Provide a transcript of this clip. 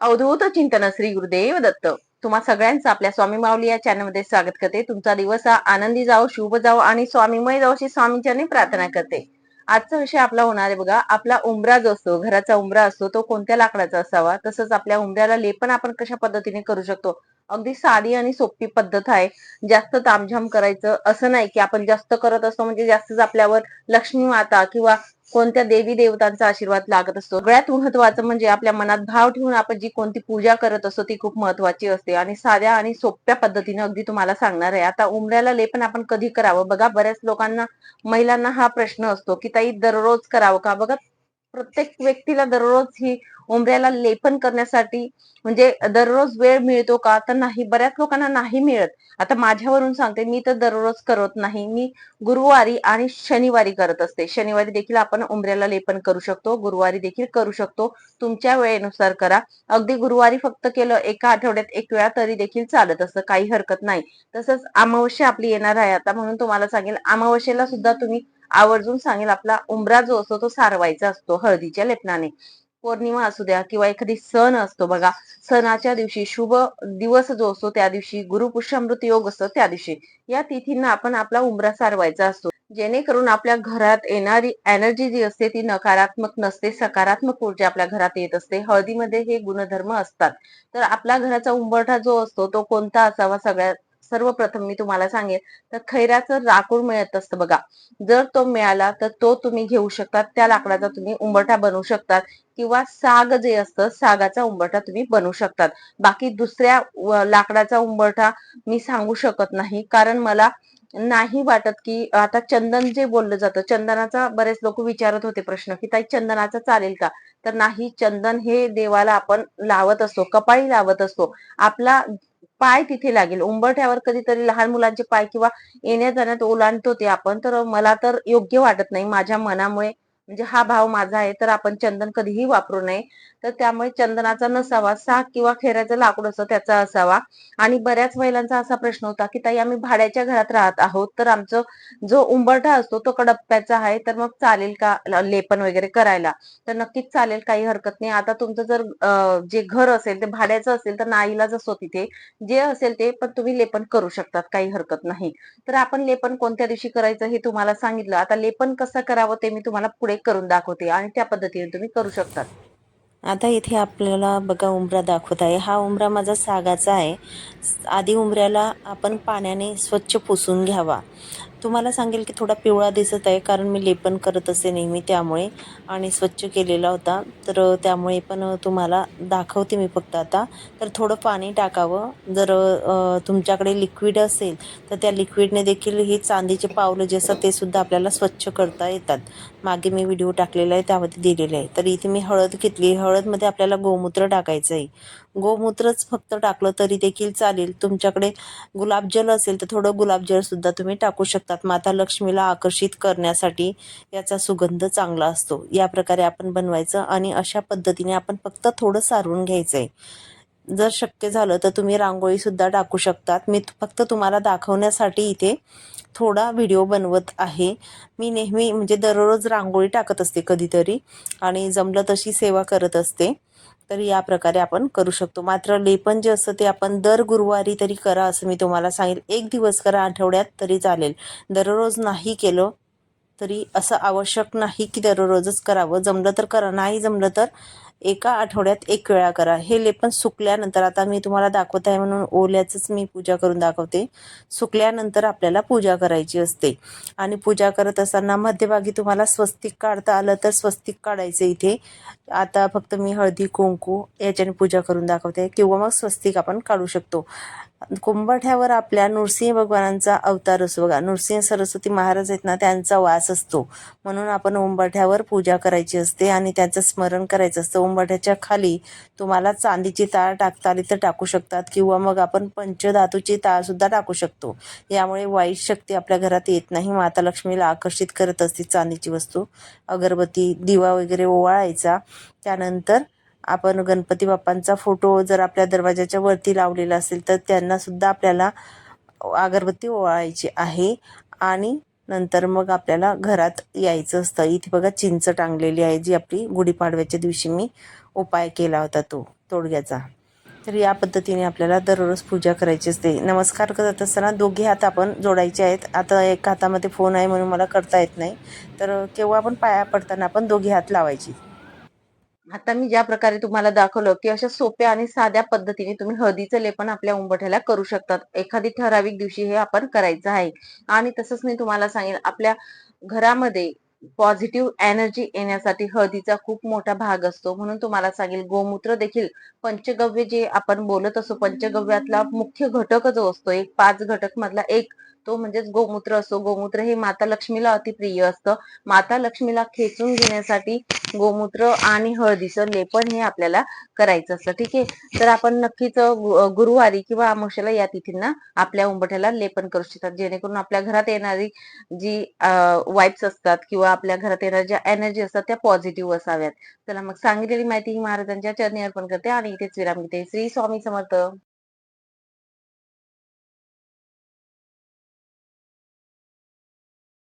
अवधूत चिंतन श्री गुरुदेव दत्त. तुम्हा सगळ्यांचं आपल्या स्वामी माऊली या चॅनलमध्ये स्वागत करते. तुमचा दिवस हा आनंदी जाओ शुभ जाओ आणि स्वामीमय जाओ अशी स्वामींच्यानी प्रार्थना करते. आजचा विषय आपला होणार आहे बघा. आपला उंबरा जो असतो घराचा उंबरा असतो तो कोणत्या लाकडाचा असावा? तसंच आपल्या उंबऱ्याला लेपन आपण कशा पद्धतीने करू शकतो? अगदी साधी आणि सोपी पद्धत आहे. जास्त तामझाम करायचं असं नाही की आपण जास्त करत असतो. म्हणजे जास्तच आपल्यावर लक्ष्मी माता किंवा कोणत्या देवी देवतांचा आशीर्वाद लागत असतो. सगळ्यात महत्वाचं म्हणजे आपल्या मनात भाव ठेवून आपण जी कोणती पूजा करत असतो ती खूप महत्वाची असते. आणि साध्या आणि सोप्या पद्धतीने अगदी तुम्हाला सांगणार आहे. आता उमऱ्याला लेपन आपण कधी करावं? बघा बऱ्याच लोकांना महिलांना हा प्रश्न असतो की ताई दररोज करावं का? बघा प्रत्येक व्यक्तीला दररोज ही उमऱ्याला लेपन करण्यासाठी म्हणजे दररोज वेळ मिळतो का? तर नाही बऱ्याच लोकांना नाही मिळत. आता माझ्यावरून सांगते मी तर दररोज करत नाही. मी गुरुवारी आणि शनिवारी करत असते. शनिवारी देखील आपण उमऱ्याला लेपन करू शकतो. गुरुवारी देखील करू शकतो. तुमच्या वेळेनुसार करा. अगदी गुरुवारी फक्त केलं एका आठवड्यात एक वेळा तरी देखील चालत असतं. काही हरकत नाही. तसंच अमावस्या आपली येणार आहे. आता म्हणून तुम्हाला सांगेल अमावस्येला सुद्धा तुम्ही आवर्जून सांगेल आपला उंबरा जो असतो तो सारवायचा असतो हळदीच्या लेपनाने. पौर्णिमा असू द्या किंवा एखादी सण असतो बघा सणाच्या दिवशी शुभ दिवस जो असतो त्या दिवशी गुरुपुष्यामृत योग असतो त्या दिवशी. या तिथींना आपण आपला उंबरा सारवायचा असतो. जेणेकरून आपल्या घरात येणारी एनर्जी जी असते ती नकारात्मक नसते सकारात्मक ऊर्जा आपल्या घरात येत असते. हळदीमध्ये हे गुणधर्म असतात. तर आपला घराचा उंबरठा जो असतो तो कोणता असावा सगळ्यात सर्वप्रथम मी तुम्हाला सांगेन तर खैराचं लाकूड मिळत असतं बघा. जर तो मिळाला तर तो तुम्ही घेऊ शकता त्या लाकडाचा तुम्ही उंबरठा बनवू शकतात किंवा साग जे असतं सागाचा उंबरठा तुम्ही बनवू शकतात. बाकी दुसऱ्या लाकडाचा उंबरठा मी सांगू शकत नाही कारण मला नाही वाटत की आता चंदन जे बोललं जातं चंदनाचा बरेच लोक विचारत होते प्रश्न की ताई चंदनाचा चालेल का? तर नाही चंदन हे देवाला आपण लावत असतो कपाळी लावत असतो. आपला पाय तिथे लागेल. उंबरठ्यावर कधीतरी लहान मुलांचे पाय किंवा येण्या जाण्यात ओलांडतो ते आपण. तर मला तर योग्य वाटत नाही. माझ्या मनामुळे म्हणजे हा भाव माझा आहे तर आपण चंदन कधीही वापरू नये. तर त्यामुळे चंदनाचा नसावा साग किंवा खेऱ्याचा लाकूड असं त्याचा असावा. आणि बऱ्याच महिलांचा असा प्रश्न होता की ताई आम्ही भाड्याच्या घरात राहत आहोत तर आमचं जो उंबरठा असतो तो कडप्प्याचा आहे तर मग चालेल का लेपन वगैरे करायला? तर नक्कीच चालेल काही हरकत नाही. आता तुमचं जर जे घर असेल ते भाड्याचं असेल तर नाईलाच असतो तिथे. जे असेल ते पण तुम्ही लेपन करू शकतात काही हरकत नाही. तर आपण लेपन कोणत्या दिवशी करायचं हे तुम्हाला सांगितलं. आता लेपन कसं करावं ते मी तुम्हाला पुढे करून दाखवते आणि त्या पद्धतीने तुम्ही करू शकतात. आता इथे आपल्याला बघा उंबरा दाखवत आहे. हा उंबरा माझा सागाचा आहे. आधी उंबऱ्याला आपण पाण्याने स्वच्छ पुसून घ्यावा. तुम्हाला सांगेल की थोडा पिवळा दिसत आहे कारण मी लेपन करत असते नेहमी त्यामुळे आणि स्वच्छ केलेला होता. तर त्यामुळे पण तुम्हाला दाखवते मी फक्त आता. तर थोडं पाणी टाकावं. जर तुमच्याकडे लिक्विड असेल तर त्या लिक्विडने देखील ही चांदीचे पावलं जे असतात ते सुद्धा आपल्याला स्वच्छ करता येतात. मागे मी व्हिडिओ टाकलेला आहे त्यामध्ये दिलेले आहे. तर इथे मी हळद घेतली. हळदमध्ये आपल्याला गोमूत्र टाकायचं आहे गोमूत्रच फक्त टाकलं तरी देखील चालेल. तुमच्याकडे गुलाबजल असेल तर थोडं गुलाबजलसुद्धा तुम्ही टाकू शकतात. माता लक्ष्मीला आकर्षित करण्यासाठी याचा सुगंध चांगला असतो. या प्रकारे आपण बनवायचं आणि अशा पद्धतीने आपण फक्त थोडं सारून घ्यायचं आहे जर शक्य झालं तर तुम्ही रांगोळीसुद्धा टाकू शकतात. मी फक्त तुम्हाला दाखवण्यासाठी इथे थोडा व्हिडिओ बनवत आहे. मी नेहमी म्हणजे दररोज रांगोळी टाकत असते कधीतरी आणि जमलं तशी सेवा करत असते. तर या प्रकारे आपण करू शकतो. मात्र लेपन जे असतं ते आपण दर गुरुवारी तरी करा असं मी तुम्हाला सांगेल एक दिवस करा आठवड्यात तरी चालेल. दररोज नाही केलं तरी असं आवश्यक नाही की दररोजच करावं. जमलं तर करा. नाही जमलं तर एका आठवड्यात एक वेळा करा. हे लेपन सुकल्यानंतर आता मी तुम्हाला दाखवत आहे म्हणून ओल्याचंच मी पूजा करून दाखवते. सुकल्यानंतर आपल्याला पूजा करायची असते. आणि पूजा करत असताना मध्यभागी तुम्हाला स्वस्तिक काढता आलं तर स्वस्तिक काढायचं इथे. आता फक्त मी हळदी कुंकू याच्याने पूजा करून दाखवते. किंवा मग स्वस्तिक आपण काढू शकतो. कुंभठ्यावर आपल्या नृसिंह भगवानांचा अवतार असतो. बघा नृसिंह सरस्वती महाराज आहेत ना त्यांचा वास असतो. म्हणून आपण उंबरठ्यावर पूजा करायची असते आणि त्याचं स्मरण करायचं असतं. उंबरठ्याच्या खाली तुम्हाला चांदीची ताळ टाकता आली तर टाकू शकतात किंवा मग आपण पंचधातूची ताळसुद्धा टाकू शकतो. यामुळे वाईट शक्ती आपल्या घरात येत नाही. माता लक्ष्मीला आकर्षित करत असते चांदीची वस्तू. अगरबत्ती दिवा वगैरे ओवाळायचा. त्यानंतर आपण गणपती बाप्पांचा फोटो जर आपल्या दरवाजाच्या वरती लावलेला असेल तर त्यांना सुद्धा आपल्याला अगरबत्ती ओवाळायची आहे. आणि नंतर मग आपल्याला घरात यायचं असतं. इथे बघा चिंच टांगलेली आहे जी आपली गुढीपाडव्याच्या दिवशी मी उपाय केला होता तो तोडग्याचा. तर या पद्धतीने आपल्याला दररोज पूजा करायची असते. नमस्कार करत असताना दोघे हात आपण जोडायचे आहेत. आता एक हातामध्ये फोन आहे म्हणून मला करता येत नाही. तर केव्हा आपण पाया पडताना आपण दोघे हात लावायची. आता मी ज्या प्रकारे तुम्हाला दाखवलं की अशा सोप्या आणि साध्या पद्धतीने तुम्ही हळदीचं लेपन आपल्या उंबठ्याला करू शकतात. एखादी ठराविक दिवशी हे आपण करायचं आहे. आणि तसंच मी तुम्हाला सांगेन आपल्या घरामध्ये पॉझिटिव्ह एनर्जी येण्यासाठी हळदीचा खूप मोठा भाग असतो. म्हणून तुम्हाला सांगेल गोमूत्र देखील पंचगव्य जे आपण बोलत असतो पंचगव्यातला मुख्य घटक जो असतो एक पाच घटक मधला एक तो म्हणजेच गोमूत्र असतो गोमूत्र हे माता लक्ष्मीला अतिप्रिय असतं. माता लक्ष्मीला खेचून घेण्यासाठी गोमूत्र आणि हळदीचं लेपन हे आपल्याला करायचं असतं. ठीक आहे? तर आपण नक्कीच गुरुवारी किंवा अमावश्याला या तिथींना आपल्या उंबठ्याला लेपन करू शकतात. जेणेकरून आपल्या घरात येणारी जी वाईब्स असतात किंवा आपल्या घरात येणाऱ्या ज्या एनर्जी असतात त्या पॉझिटिव्ह असाव्यात. चला मग सांगितलेली माहिती ही महाराजांच्या चरणी अर्पण करते आणि इथेच विराम घेते. श्री स्वामी समर्थ.